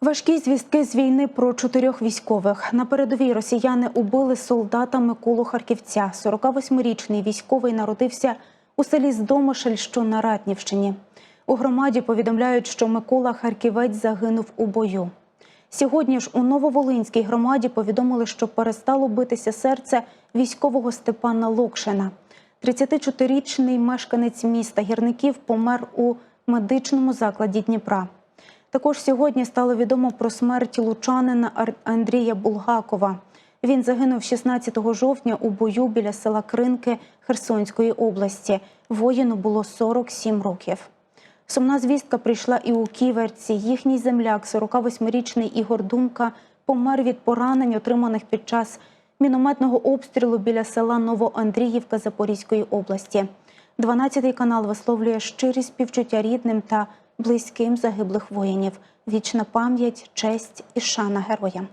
Важкі звістки з війни про чотирьох військових. На передовій росіяни убили солдата Миколу Харківця. 48-річний військовий народився у селі Здомишель, що на Ратнівщині. У громаді повідомляють, що Микола Харківець загинув у бою. Сьогодні ж у Нововолинській громаді повідомили, що перестало битися серце військового Степана Локшина. 34-річний мешканець міста гірників помер у медичному закладі Дніпра. Також сьогодні стало відомо про смерть лучанина Андрія Булгакова. Він загинув 16 жовтня у бою біля села Кринки Херсонської області. Воїну було 47 років. Сумна звістка прийшла і у Ківерці. Їхній земляк, 48-річний Ігор Думка, помер від поранень, отриманих під час мінометного обстрілу біля села Новоандріївка Запорізької області. 12 канал висловлює щирі співчуття рідним та близьким загиблих воїнів. Вічна пам'ять, честь і шана героям.